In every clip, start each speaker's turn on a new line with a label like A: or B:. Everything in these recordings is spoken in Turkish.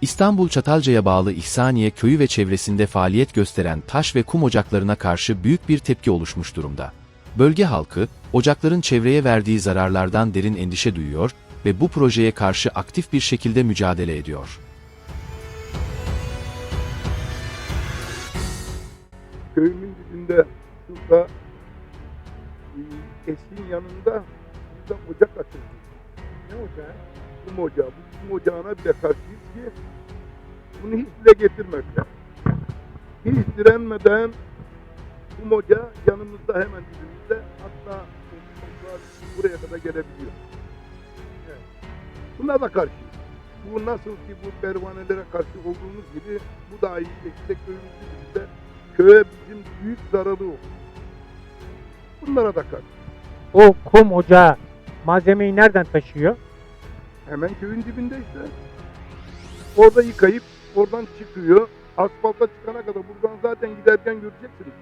A: İstanbul Çatalca'ya bağlı İhsaniye köyü ve çevresinde faaliyet gösteren taş ve kum ocaklarına karşı büyük bir tepki oluşmuş durumda. Bölge halkı, ocakların çevreye verdiği zararlardan derin endişe duyuyor ve bu projeye karşı aktif bir şekilde mücadele ediyor.
B: köyümün dibinde şurada e, eşin yanında burada ocak açıldı. Ne ocağı? Kum ocağı. Bu kum ocağına bile karşıyız ki bunu hiç dile getirmediler. Hiç direnmeden kum ocağı yanımızda hemen dibimizde hatta buraya kadar gelebiliyor. Evet. Buna da karşıyız. Bu nasıl ki bu pervanelere karşı olduğumuz gibi bu da aynı şekilde köyümüzün dibinde köye bizim büyük zararı olur. Bunlara da karşı.
C: O kum ocağı malzemeyi nereden taşıyor?
B: Hemen köyün dibinde işte. Orada yıkayıp oradan çıkıyor. Asfalta çıkana kadar buradan zaten giderken göreceksiniz.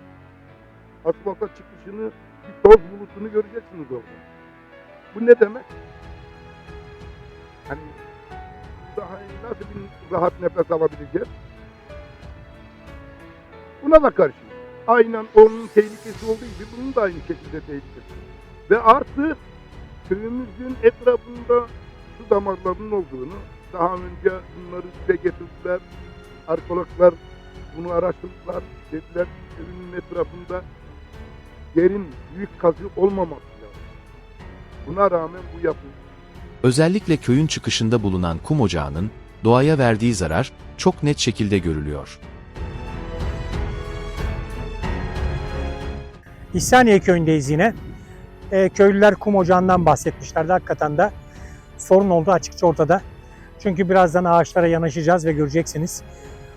B: Asfalta çıkışını, bir toz bulutunu göreceksiniz orada. Bu ne demek? Hani daha nasıl bir rahat nefes alabileceğiz? Buna da karşı. Aynen onun tehlikesi olduğu gibi bunun da aynı şekilde tehlikesi. Ve artı köyümüzün etrafında su damarlarının olduğunu daha önce bunları dile getirdiler. Arkeologlar bunu araştırdılar. Dediler köyünün etrafında derin büyük kazı olmaması lazım. Buna rağmen bu yapıldı.
A: Özellikle köyün çıkışında bulunan kum ocağının doğaya verdiği zarar çok net şekilde görülüyor.
C: İhsaniye köyündeyiz yine. Ee, köylüler kum ocağından bahsetmişlerdi. Hakikaten de sorun oldu açıkça ortada. Çünkü birazdan ağaçlara yanaşacağız ve göreceksiniz.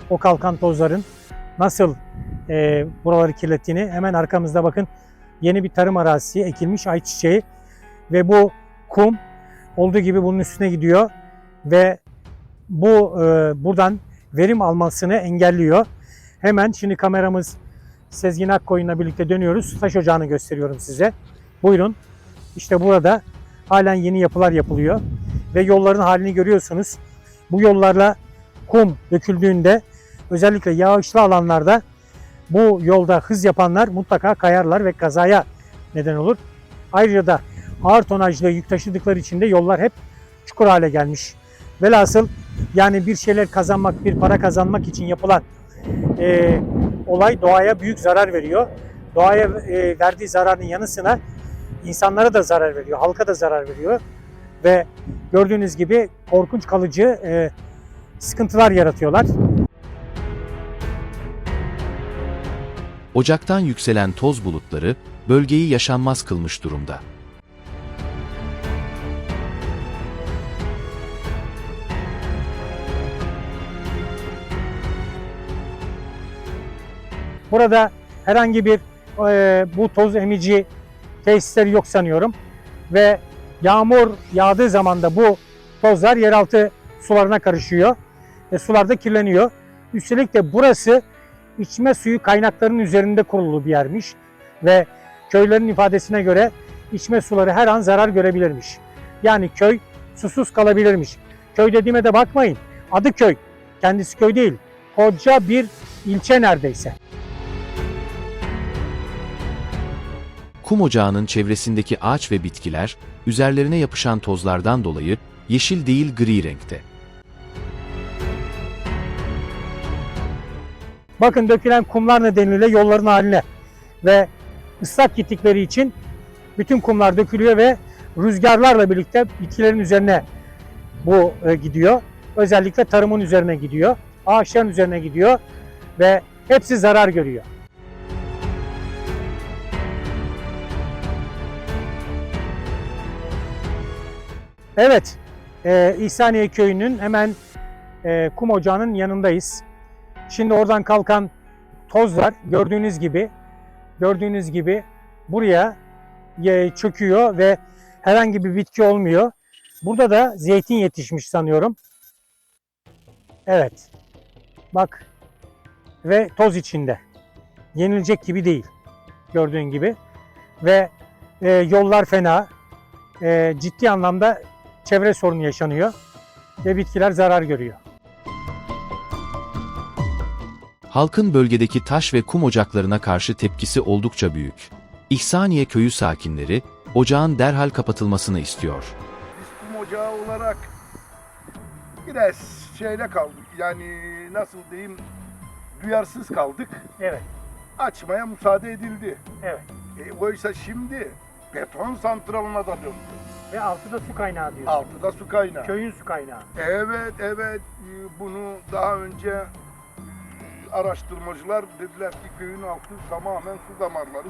C: O kalkan tozların nasıl e, buraları kirlettiğini. Hemen arkamızda bakın yeni bir tarım arazisi ekilmiş ayçiçeği ve bu kum olduğu gibi bunun üstüne gidiyor ve bu e, buradan verim almasını engelliyor. Hemen şimdi kameramız Sezgin Akkoyun'la birlikte dönüyoruz. Taş ocağını gösteriyorum size. Buyurun. İşte burada halen yeni yapılar yapılıyor. Ve yolların halini görüyorsunuz. Bu yollarla kum döküldüğünde özellikle yağışlı alanlarda bu yolda hız yapanlar mutlaka kayarlar ve kazaya neden olur. Ayrıca da ağır tonajlı yük taşıdıkları için de yollar hep çukur hale gelmiş. Velhasıl yani bir şeyler kazanmak, bir para kazanmak için yapılan eee olay doğaya büyük zarar veriyor. Doğaya e, verdiği zararın yanı sıra insanlara da zarar veriyor, halka da zarar veriyor. Ve gördüğünüz gibi korkunç kalıcı e, sıkıntılar yaratıyorlar.
A: Ocaktan yükselen toz bulutları bölgeyi yaşanmaz kılmış durumda.
C: Burada herhangi bir e, bu toz emici tesisleri yok sanıyorum. Ve yağmur yağdığı zaman da bu tozlar yeraltı sularına karışıyor. Ve sular da kirleniyor. Üstelik de burası içme suyu kaynaklarının üzerinde kurulu bir yermiş. Ve köylerin ifadesine göre içme suları her an zarar görebilirmiş. Yani köy susuz kalabilirmiş. Köy dediğime de bakmayın. Adı köy. Kendisi köy değil. Koca bir ilçe neredeyse.
A: Kum ocağının çevresindeki ağaç ve bitkiler, üzerlerine yapışan tozlardan dolayı yeşil değil gri renkte.
C: Bakın dökülen kumlar nedeniyle yolların haline ve ıslak gittikleri için bütün kumlar dökülüyor ve rüzgarlarla birlikte bitkilerin üzerine bu e, gidiyor. Özellikle tarımın üzerine gidiyor. Ağaçların üzerine gidiyor ve hepsi zarar görüyor. Evet, e, İhsaniye Köyü'nün hemen e, kum ocağının yanındayız. Şimdi oradan kalkan tozlar gördüğünüz gibi gördüğünüz gibi buraya e, çöküyor ve herhangi bir bitki olmuyor. Burada da zeytin yetişmiş sanıyorum. Evet. Bak. Ve toz içinde. Yenilecek gibi değil. Gördüğün gibi. Ve e, yollar fena. E, ciddi anlamda çevre sorunu yaşanıyor. Ve bitkiler zarar görüyor.
A: Halkın bölgedeki taş ve kum ocaklarına karşı tepkisi oldukça büyük. İhsaniye köyü sakinleri, ocağın derhal kapatılmasını istiyor.
B: Biz kum ocağı olarak biraz şeyle kaldık. Yani nasıl diyeyim duyarsız kaldık.
C: Evet.
B: Açmaya müsaade edildi.
C: Evet.
B: E, oysa şimdi beton santralına da döndü.
C: Ve altıda su kaynağı diyor.
B: Altıda su kaynağı.
C: Köyün su kaynağı.
B: Evet evet e, bunu daha önce e, araştırmacılar dediler ki köyün altı tamamen su damarları.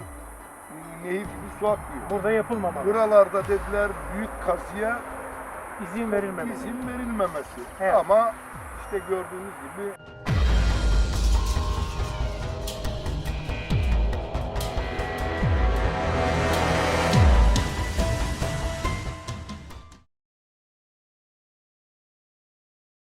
B: Nehir gibi su akıyor.
C: Burada yapılmamalı.
B: Buralarda dediler büyük kazıya
C: İzin verilmemeli.
B: izin verilmemesi.
C: Evet.
B: Ama işte gördüğünüz gibi